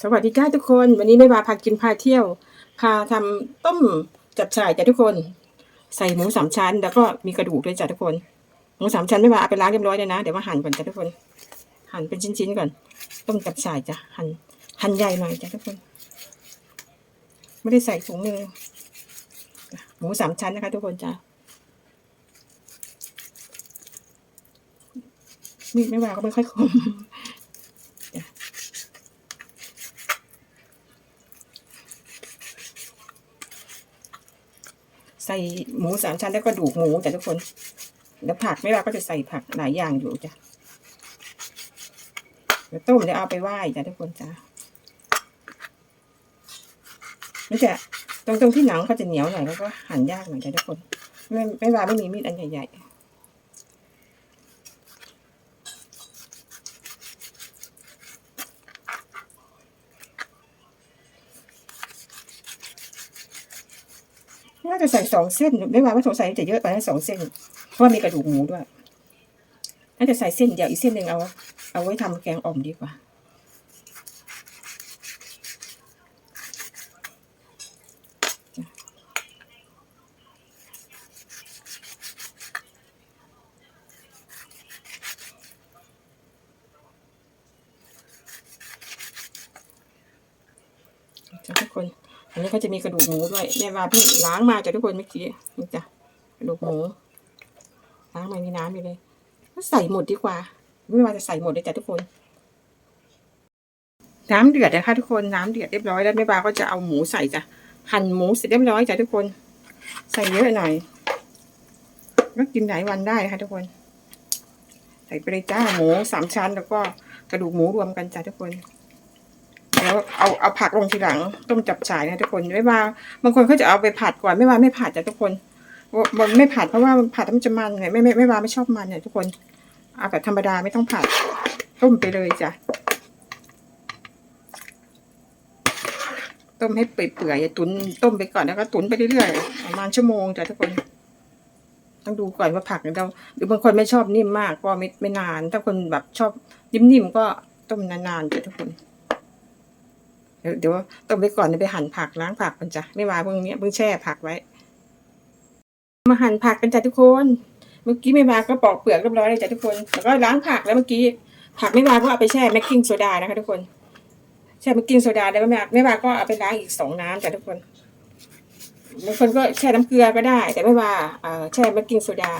สวัสดีจ้าทุกคน วันนี้ไม่มาพากินพาเที่ยว พาทำต้มจับฉ่ายจ้ะทุกคน ใส่หมูสามชั้น แล้วก็มีกระดูกด้วยจ้ะทุกคน หมูสามชั้นไม่มาเอาไปล้างเรียบร้อยเลยนะ เดี๋ยวมาหั่นก่อนจ้ะทุกคน หั่นเป็นชิ้นๆก่อน ต้มจับฉ่ายจ้ะหั่น หั่นใหญ่หน่อยจ้ะทุกคน ไม่ได้ใส่ถุงมือหมูสามชั้นนะคะ ทุกคนจ้ะมีดไม่ว่าก็ไม่ค่อยคม ส่หมูสามชั้นแล้วก็ดูกหมูแต่ทุกคน แล้วผักไม่ว่าก็จะใส่ผักหลายอย่างอยู่จ้ะเดี๋ยวต้มเดี๋ยวเอาไปไหว้จ้ะทุกคนจ้ะนี่จะตรงตรงที่หนังเขาจะเหนียวหน่อยแล้วก็หั่นยากหน่อยจ้ะทุกคน ไม่ไม่ว่าไม่มีมีดอันใหญ่ๆ น่าจะใส่สองเส้นไม่ว่าว่าสงสัยจะเยอะไปสองเส้น เพราะว่ามีกระดูกหมูด้วย น่าจะใส่เส้นเดียวอีกเส้นหนึ่งเอา เอาไว้ทำแกงอ่อมดีกว่า จ้ะทุกคน อันนี้เขาจะมีกระดูกหมูด้วยแม่ว่าพี่ล้างมาจ้ะทุกคนเมื่อกี้นี่จ้ะกระดูกหมูล้างมามีน้ำอยู่เลยก็ใส่หมดดีกว่าไม่ว่าจะใส่หมดเลยจ้ะทุกคน น้ำเดือดนะคะทุกคนน้ำเดือดเรียบร้อยแล้วแม่บาก็จะเอาหมูใส่จ้ะหั่นหมูเสร็จเรียบร้อยจ้ะทุกคน ใส่เยอะหน่อยก็กินหลายวันได้นะคะทุกคน ใส่ไปเลยจ้าหมูสามชั้นแล้วก็กระดูกหมูรวมกันจ้ะทุกคน แล้วเอาเอาผักลงทีหลังต้มจับฉ่ายนะทุกคนไม่ว่าบางคนเขาจะเอาไปผัดก่อนไม่ว่าไม่ผัดจ้ะทุกคนมันไม่ผัดเพราะว่ามันผัดมันจะมันไงไม่ไม่ไม่ว่าไม่ชอบมันเนี่ยทุกคนเอาแบบธรรมดาไม่ต้องผัดต้มไปเลยจ้ะต้มให้เปื่อยๆตุนต้มไปก่อนแล้วก็ตุนไปเรื่อยๆประมาณชั่วโมงจ้ะทุกคนต้องดูก่อนว่าผักเราหรือบางคนไม่ชอบนิ่มมากก็ไม่ไม่นาน ถ้าคนแบบชอบนิ่มๆก็ต้มนานๆจ้ะทุกคน เดี๋ยวต้มไปก่อนไปหั่นผักล้างผักกันจ้ะไม่ว่าเพิ่งเนี้ยเพิ่งแช่ผักไว้ มาหั่นผักกันจ้ะทุกคน เมื่อกี้ไม่มาก็ปอกเปลือกเรียบร้อยเลยจ้ะทุกคน แล้วก็ล้างผักแล้วเมื่อกี้ ผักไม่มาก็เอาไปแช่แมคกิ้งโซดานะคะทุกคน แช่แมคกิ้งโซดาแล้วไม่มาไม่มาก็เอาไปล้างอีกสองน้ำจ้ะทุกคนบางคนก็แช่น้ำเกลือก็ได้ แต่ไม่ว่าเอ่อแช่แมคกิ้งโซดา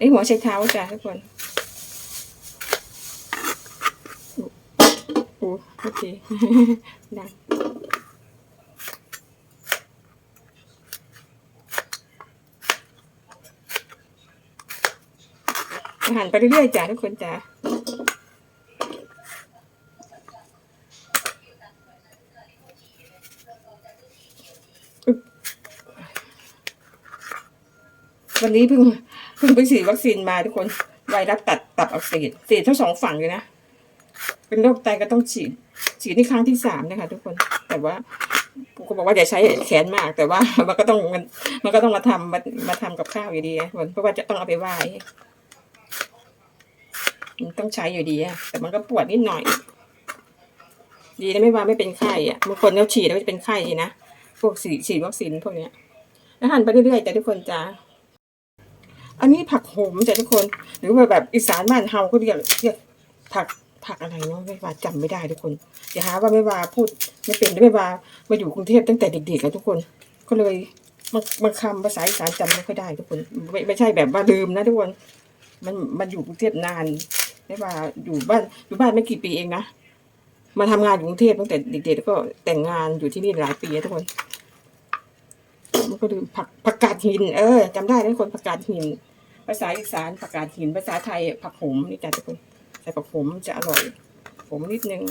นี่หัวไชเท้าจ้ะทุกคน โอเคดังหันไปเรื่อยๆจ้ะทุกคนจ้ะวันนี้เพิ่งเพิ่งไปฉีดวัคซีนมาทุกคนไวรัสตัดตับอักเสบฉีดทั้งสองฝั่งเลยนะ เป็นโรคไตก็ต้องฉีด ฉีดนี่ครั้งที่สามนะคะ ทุกคน แต่ว่าผมก็บอกว่าอย่าใช้แขนมาก แต่ว่ามันก็ต้องมันมันก็ต้องมาทำมามาทำกับข้าวอยู่ดีอะเพราะว่าจะต้องเอาไปไหว้มันต้องใช้อยู่ดีอะแต่มันก็ปวดนิดหน่อย ดีนะไม่ว่าไม่เป็นไข้อะบางคนเขาฉีดแล้วจะเป็นไข้นะพวกฉีดฉีดวัคซีนพวกเนี้ยแล้วหันไปเรื่อยๆจ้ะทุกคนจ้าอันนี้ผักโหมจ้ะทุกคน หรือว่าแบบอีสานบ้านเฮาเขาเรียกเรียกผัก ผักอะไรเนาะไม่วาจำไม่ได้ทุกคนอย่าหาว่าไม่วาพูดไม่เป็นไม่วามาอยู่กรุงเทพตั้งแต่เด็กๆกันทุกคน ก็เลยบางคำภาษาอีสานจำไม่ค่อยได้ทุกคน ไม่ไม่ใช่แบบว่าลืมนะทุกคน มันมันอยู่กรุงเทพนานไม่วาอยู่บ้านอยู่บ้านไม่กี่ปีเองนะมาทำงานอยู่กรุงเทพตั้งแต่เด็กๆแล้วก็แต่งงานอยู่ที่นี่หลายปีทุกคนมันก็ลืมผักผักกาดหิน เออจำได้ทุกคนผักกาดหิน ภาษาอีสานผักกาดหิน ภาษาไทยผักโขมนี่จ้ะทุกคน ส่ผักผมจะอร่อย ผมนิดนึง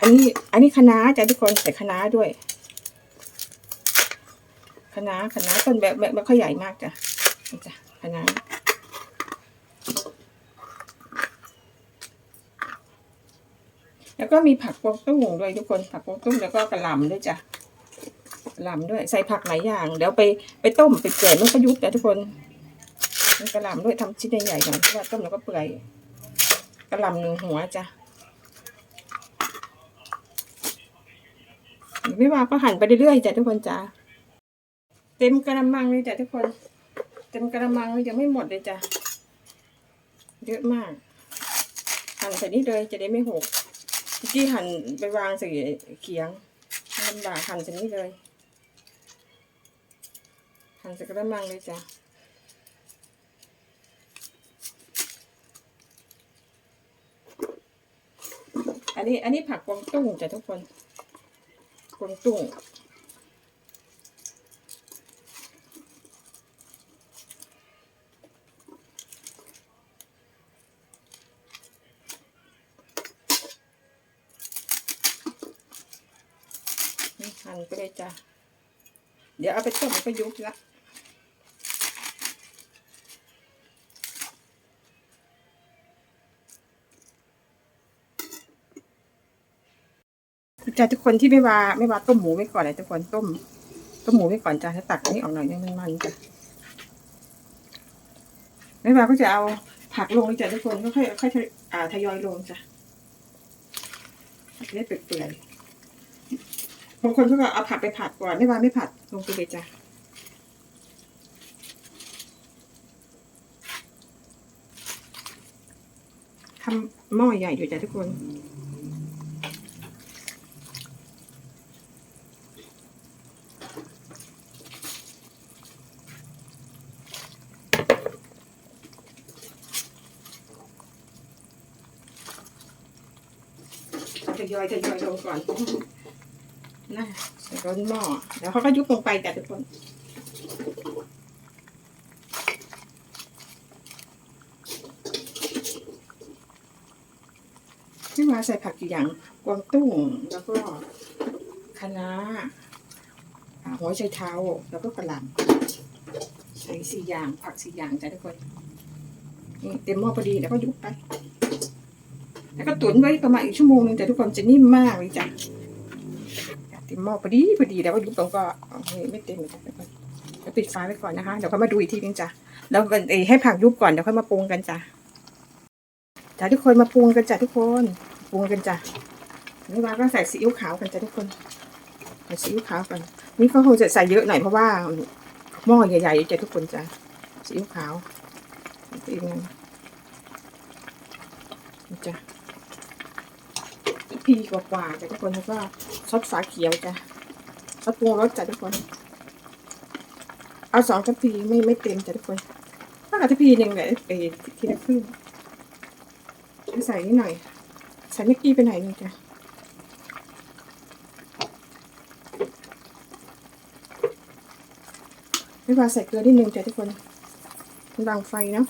อันนี้อันนี้คะน้าจ้ะทุกคนใส่คะน้าด้วยคะน้าคะน้าต้นแบบแบบไม่ค่อยใหญ่มากจ้ะจ้ะคะน้าแล้วก็มีผักกวางตุ้งด้วยทุกคนผักกวางตุ้งแล้วก็กระหล่ำด้วยจ้ะ หล่ำด้วย ใส่ผักหลายอย่าง เดี๋ยวไปไปต้มไปเปื่อยมันก็ยุบนะทุกคนมีกระหล่ำด้วยทำชิ้นใหญ่ๆหน่อยเพราะว่าต้มแล้วก็เปื่อยกระหล่ำหนึ่งหัวจ้ะไม่ว่าก็หั่นไปเรื่อยๆจ้ะทุกคนจ้ะเต็มกระมังเลยจ้ะทุกคน เต็มกระมังเลยยังไม่หมดเลยจ้ะเยอะมาก หั่นใส่นี่เลยจะได้ไม่หกเมื่หั่นไปวางใส่เขียงลำบากหั่นใส่นี่เลย หั่นใส่กระมังเลยจ้ะอันนี้อันนี้ผักกวางตุ้งจ้ะทุกคนกวางตุ้งนี่หั่นไปเลยจ้ะ เดี๋ยวเอาไปต้มแล้วก็ยุบละ จ้ะทุกคนที่ไม่ว่าไม่ว่าต้มหมูไว้ก่อนเลยทุกคนต้ม ต้มหมูไว้ก่อนจ้ะถ้าตักอันนี้ออกหน่อยนึงมันจ้ะไม่ว่าก็จะเอาผักลงจ้ะทุกคนก็ค่อยค่อยอ่าทยอยลงจ้ะจะได้เปื่อยๆบางคนเขาก็เอาผัดไปผัดก่อนไม่ว่าไม่ผัดลงไปเลยจ้ะทำหม้อใหญ่อยู่จ้ะทุกคน ยอยทยอยลงก่อนนะใส่ร้อนหม้อแล้วเขาก็ยุบลงไปจ้ะทุกคนที่มาใส่ผักกี่อย่างกวางตุ้งแล้วก็คะน้าหัวไชเท้าแล้วก็กระหล่ำใส่สี่อย่างผักสี่อย่างจ้ะทุกคนเต็มหม้อพอดีแล้วก็ยุบไป แล้วก็ตุ๋นไว้ประมาณอีกชั่วโมงนึงจ้ะทุกคนจะนิ่มมากเลยจ้ะเต็มหม้อพอดีพอดีแล้วก็ยุบลงก็ไม่เต็มเลยจ้ะเดี๋ยวปิดไฟไว้ก่อนนะคะเดี๋ยวค่อยมาดูอีกทีนึงจ้ะแล้วเอให้ผักยุบก่อนเดี๋ยวค่อยมาปรุงกันจ้ะจ้ะทุกคนมาปรุงกันจ้ะทุกคนปรุงกันจ้ะนี่ว่าก็ใส่ซีอิ๊วขาวกันจ้ะทุกคนใส่ซีอิ๊วขาวกันนี่เขาคงจะใส่เยอะหน่อยเพราะว่าหม้อใหญ่ๆจ้ะทุกคนจ้ะซีอิ๊วขาวซีอิ๊วนั่นนี่จ้ะ พีกว่าๆจ้ะทุกคนแล้วก็ซอสฝาเขียวจ้ะซอสปรุงรสจ้ะทุกคน เอาสองทัพพีไม่ไม่เต็มจ้ะทุกคนถ้าทัพพีหนึ่งเนี่ยไปทีละครึ่งใส่นิดหน่อยใส่เมื่อกี้ไปหน่อยหนึงจ้ะไม่ว่าใส่เกลือนิดนึงจ้ะทุกคนมันวางไฟเนาะ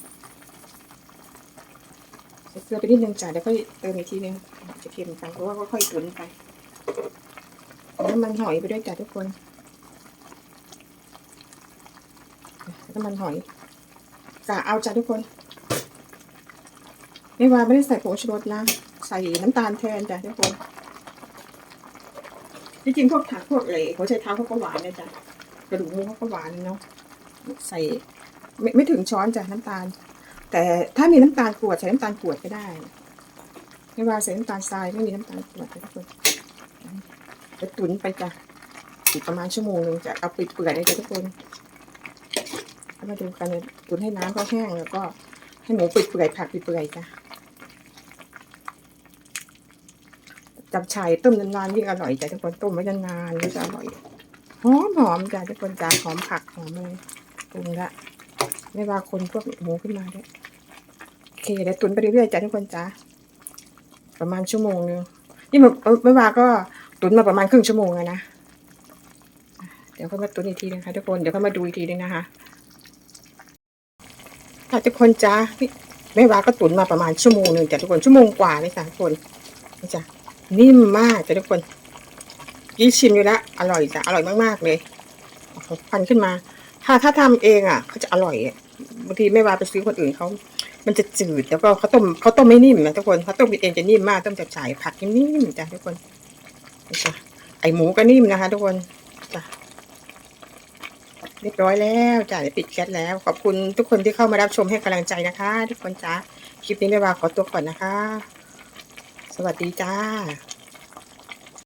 ใส่เกลือไปนิดนึงจ้ะแล้วก็เติมอีกทีนึง จะเค็มไปเพราะว่าค่อยๆตุ๋นไปน้ำมันหอยไปด้วยจ้ะทุกคนน้ำมันหอยกะเอาจ้ะทุกคนไม่ว่าไม่ได้ใส่ผงชูรสนะใส่น้ำตาลแทนจ้ะทุกคนจริงๆพวกผักพวกอะไรหัวไชเท้าเขาก็หวานนะจ้ะกระดูกหมูเขาก็หวานเนาะใส่ไม่ไม่ถึงช้อนจ้ะน้ำตาล แต่ถ้ามีน้ำตาลกรวดใส่น้ำตาลกรวดก็ได้ ไม่ว่าใส่น้ำตาลทรายไม่มีน้ำตาลกรวดทุกคนจะตุ๋นไปจ้ะอีกประมาณชั่วโมงหนึงจะเอาไปเปื่อยเลยจ้ะทุกคนเอามาดูกันเลยตุ๋นให้น้ำเขาแห้งแล้วก็ให้หมูปิดเปื่อยผักปิดเปื่อยจ้ะจับฉ่ายต้มนานๆยิ่งอร่อยจ้ะทุกคนต้มไว้นานๆก็จะอร่อยหอมหอมจ้ะทุกคนจ้ะหอมผักหอมเลยปรุงละไม่ว่าคนพวกหมูขึ้นมาด้วยโอเคเดี๋ยวตุ๋นไปเรื่อยๆจ้ะทุกคนจ้ะ ประมาณชั่วโมงนึงนี่มันไม่ว่าก็ตุ๋นมาประมาณครึ่งชั่วโมงแล้วนะเดี๋ยวค่อยมาตุ๋นอีกทีนะคะทุกคนเดี๋ยวค่อยมาดูอีกทีนึงนะคะถ้าทุกคนจ้าไม่ว่าก็ตุ๋นมาประมาณชั่วโมงหนึ่งจ้ะทุกคนชั่วโมงกว่าเลยจ้ะทุกคนนี่จ้ะนิ่มมากจ้ะทุกคนยี่ชิมอยู่แล้วอร่อยจ้ะอร่อยมากๆเลยควันขึ้นมา ถ้าถ้าทำเองอะเขาจะอร่อยอะบางทีไม่ว่าไปซื้อคนอื่นเขา มันจะจืดแล้วก็เขาต้มเขาต้มไม่นิ่มนะทุกคนเขาต้มเองจะนิ่มมากต้มจับฉ่ายผักนิ่มๆจ้ะทุกคนจ้ะไอหมูก็นิ่มนะคะ ทุกคนจ้ะเรียบร้อยแล้วจ้ะเดี๋ยวปิดแคสแล้ว ขอบคุณทุกคนที่เข้ามารับชมให้กำลังใจนะคะ ทุกคนจ้าคลิปนี้แม่วาขอตัวก่อนนะคะ สวัสดีจ้า